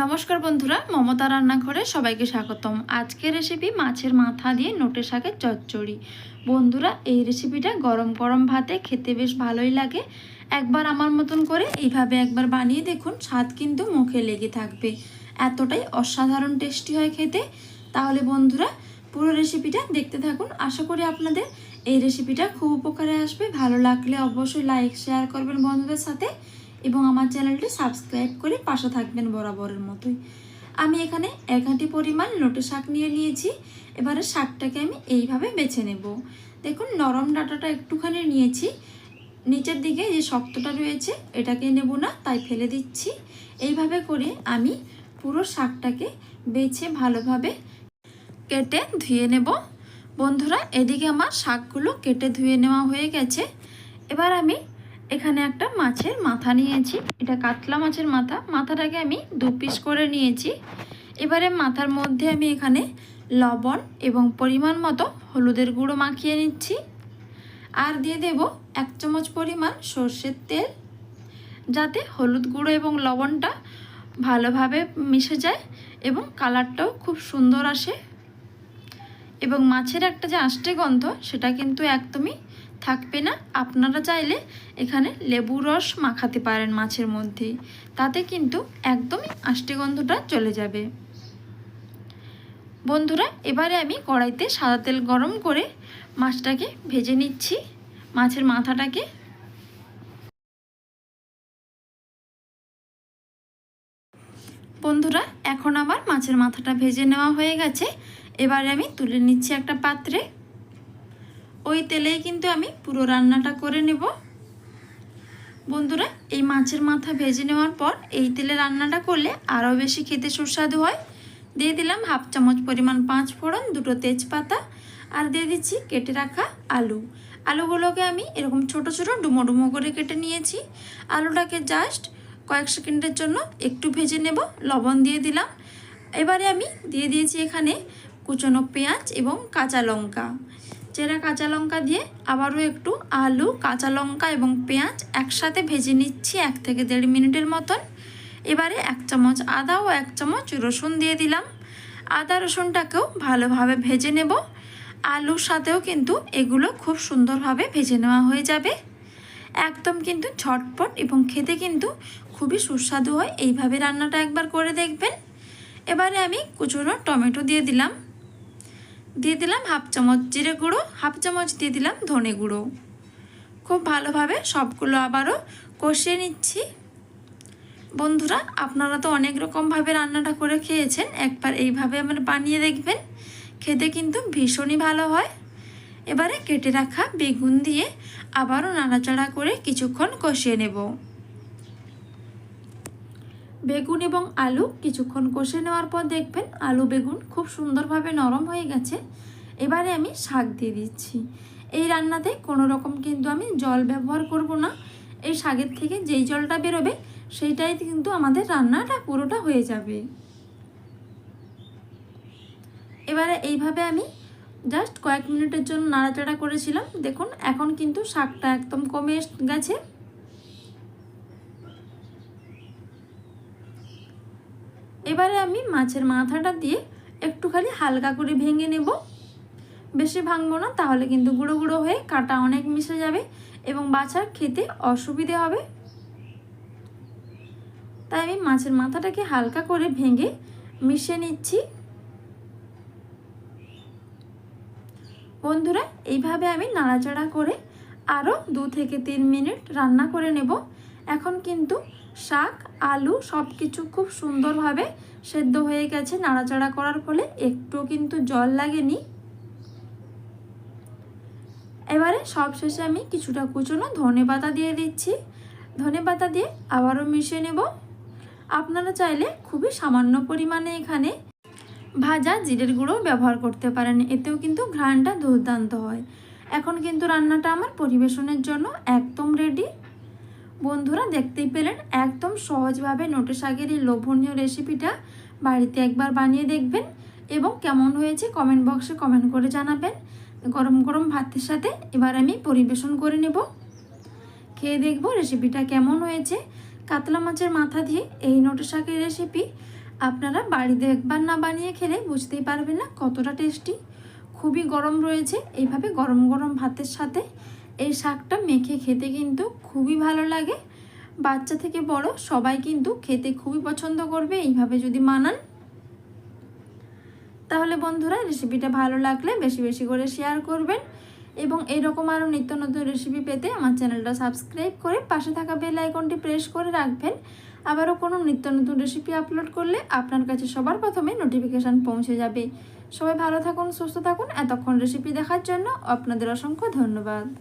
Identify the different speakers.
Speaker 1: নমস্কার বন্ধুরা, মমতা রান্নাঘরে সবাইকে স্বাগতম। আজকের রেসিপি মাছের মাথা দিয়ে নোটে শাকের চচ্চড়ি। বন্ধুরা, এই রেসিপিটা গরম গরম ভাতে খেতে বেশ ভালোই লাগে। একবার আমার মতন করে এইভাবে একবার বানিয়ে দেখুন, স্বাদ কিন্তু মুখে লেগে থাকবে। এতটাই অসাধারণ টেস্টি হয় খেতে। তাহলে বন্ধুরা, পুরো রেসিপিটা দেখতে থাকুন। আশা করি আপনাদের এই রেসিপিটা খুব উপকারে আসবে। ভালো লাগলে অবশ্যই লাইক শেয়ার করবেন বন্ধুদের সাথে। এবং আমার চ্যানেলটি সাবস্ক্রাইব করে পাশে থাকবেন বরাবরের মতোই। আমি এখানে এক আঁটি পরিমাণ লোটে শাক নিয়ে নিয়েছি। এবারে শাকটাকে আমি এইভাবে বেছে নেব। দেখুন, নরম ডাটাটা একটুখানি নিয়েছি। নিচের দিকে যে শক্তটা রয়েছে, এটাকে নেব না, তাই ফেলে দিচ্ছি। এইভাবে করে আমি পুরো শাকটাকে বেছে ভালোভাবে কেটে ধুয়ে নেব। বন্ধুরা, এদিকে আমার শাকগুলো কেটে ধুয়ে নেওয়া হয়ে গেছে। এবার আমি এখানে একটা মাছের মাথা নিয়েছি। এটা কাতলা মাছের মাথা। মাথাটাকে আমি দু পিস করে নিয়েছি। এবারে মাথার মধ্যে আমি এখানে লবণ এবং পরিমাণ মতো হলুদের গুঁড়ো মাখিয়ে নিচ্ছি। আর দিয়ে দেব এক চামচ পরিমাণ সর্ষের তেল। যাতে হলুদ গুঁড়ো এবং লবণটা ভালোভাবে মিশে যায় এবং কালারটাও খুব সুন্দর আসে। এবং মাছের একটা যে আষ্টে গন্ধ, সেটা কিন্তু একদমই থাকবে না। আপনারা চাইলে এখানে লেবু রস মাখাতে পারেন মাছের মধ্যে। তাতে কিন্তু একদমই আষ্টে গন্ধটা চলে যাবে। বন্ধুরা, এবারে আমি কড়াইতে সাদা তেল গরম করে মাছটাকে ভেজে নিচ্ছি। মাছের মাথাটাকে বন্ধুরা, এখন আমার মাছের মাথাটা ভেজে নেওয়া হয়ে গেছে। এবারে আমি তুলে নিচ্ছি একটা পাত্রে। ওই তেলেই কিন্তু আমি পুরো রান্নাটা করে নেব। বন্ধুরা, এই মাছের মাথা ভেজে নেওয়ার পর এই তেলে রান্নাটা করলে আরও বেশি খেতে সুস্বাদু হয়। দিয়ে দিলাম হাফ চামচ পরিমাণ পাঁচ ফোড়ন, দুটো তেজপাতা আর দিয়ে দিচ্ছি কেটে রাখা আলু। আলুগুলোকে আমি এরকম ছোট ছোট ডুমো ডুমো করে কেটে নিয়েছি। আলুটাকে জাস্ট কয়েক সেকেন্ডের জন্য একটু ভেজে নেব, লবণ দিয়ে দিলাম। এবারে আমি দিয়ে দিয়েছি এখানে কুচনো পেঁয়াজ এবং কাঁচা লঙ্কা। চেরা কাঁচা লঙ্কা দিয়ে আবারও একটু আলু, কাঁচা লঙ্কা এবং পেঁয়াজ একসাথে ভেজে নিচ্ছি এক থেকে দেড় মিনিটের মতন। এবারে এক চামচ আদা ও এক চামচ রসুন দিয়ে দিলাম। আদা রসুনটাকেও ভালোভাবে ভেজে নেব। আলুর সাথেও কিন্তু এগুলো খুব সুন্দরভাবে ভেজে নেওয়া হয়ে যাবে। একদম কিন্তু ঝটপট এবং খেতে কিন্তু খুবই সুস্বাদু হয়। এইভাবে রান্নাটা একবার করে দেখবেন। এবারে আমি কুচুনো টমেটো দিয়ে দিলাম। দিয়ে দিলাম হাফ চামচ জিরে গুঁড়ো, হাফ চামচ দিয়ে দিলাম ধনে গুঁড়ো। খুব ভালোভাবে সবগুলো আবারও কষিয়ে নিচ্ছি। বন্ধুরা, আপনারা তো অনেক রকমভাবে রান্নাটা করে খেয়েছেন, একবার এইভাবে আমার বানিয়ে দেখবেন। খেতে কিন্তু ভীষণই ভালো হয়। এবারে কেটে রাখা বেগুন দিয়ে আবারও নাড়াচাড়া করে কিছুক্ষণ কষিয়ে নেব। বেগুন এবং আলু কিছুক্ষণ কষে নেওয়ার পর দেখবেন আলু বেগুন খুব সুন্দরভাবে নরম হয়ে গেছে। এবারে আমি শাক দিয়ে দিচ্ছি। এই রান্নাতে কোনো রকম কিন্তু আমি জল ব্যবহার করব না। এই শাকের থেকে যেই জলটা বেরোবে, সেইটাই কিন্তু আমাদের রান্নাটা পুরোটা হয়ে যাবে। এবারে এইভাবে আমি জাস্ট কয়েক মিনিটের জন্য নাড়াচাড়া করেছিলাম। দেখুন, এখন কিন্তু শাকটা একদম কমে গেছে। এবারে আমি মাছের মাথাটা দিয়ে একটুখানি হালকা করে ভেঙে নেব। বেশি ভাঙবো না, তাহলে কিন্তু গুঁড়ো গুঁড়ো হয়ে কাটা অনেক মিশে যাবে এবং বাছার খেতে অসুবিধে হবে। তাই আমি মাছের মাথাটাকে হালকা করে ভেঙে মিশিয়ে নিচ্ছি। বন্ধুরা, এইভাবে আমি নাড়াচাড়া করে আরও দু থেকে তিন মিনিট রান্না করে নেব। এখন কিন্তু শাক আলু সব কিছু খুব সুন্দরভাবে সেদ্ধ হয়ে গেছে, নাড়াচাড়া করার ফলে একটু কিন্তু জল লাগেনি। এবারে সব শেষে আমি কিছুটা কুচনো ধনে পাতা দিয়ে দিচ্ছি। ধনে পাতা দিয়ে আবারও মিশিয়ে নেব। আপনারা চাইলে খুবই সামান্য পরিমাণে এখানে ভাজা জিরের গুঁড়ো ব্যবহার করতে পারেন, এতেও কিন্তু ঘ্রাণটা দুর্দান্ত হয়। এখন কিন্তু রান্নাটা আমার পরিবেশনের জন্য একদম রেডি বন্ধুরা দেখতেই পেলেন, একদম সহজভাবে নোটে শাকের এই লোভনীয় রেসিপিটা বাড়িতে একবার বানিয়ে দেখবেন এবং কেমন হয়েছে কমেন্ট বক্সে কমেন্ট করে জানাবেন। গরম গরম ভাতের সাথে এবার আমি পরিবেশন করে নেব। খেয়ে দেখব রেসিপিটা কেমন হয়েছে। কাতলা মাছের মাথা দিয়ে এই নোটে শাকের রেসিপি আপনারা বাড়িতে একবার না বানিয়ে খেলে বুঝতেই পারবেন না কতটা টেস্টি খুবই গরম রয়েছে, এইভাবে গরম গরম ভাতের সাথে এই শাকটা মেখে খেতে কিন্তু খুবই ভালো লাগে। বাচ্চা থেকে বড় সবাই কিন্তু খেতে খুবই পছন্দ করবে, এইভাবে যদি মানান। তাহলে বন্ধুরা রেসিপিটা ভালো লাগলে বেশি বেশি করে শেয়ার করবেন এবং এরকম আরও নিত্য নতুন রেসিপি পেতে আমার চ্যানেলটা সাবস্ক্রাইব করে পাশে থাকা বেল আইকনটি প্রেস করে রাখবেন। আবারও কোনো নিত্য নতুন রেসিপি আপলোড করলে আপনার কাছে সবার প্রথমে নোটিফিকেশান পৌঁছে যাবে। সবাই ভালো থাকুন, সুস্থ থাকুন। এতক্ষণ রেসিপি দেখার জন্য আপনাদের অসংখ্য ধন্যবাদ।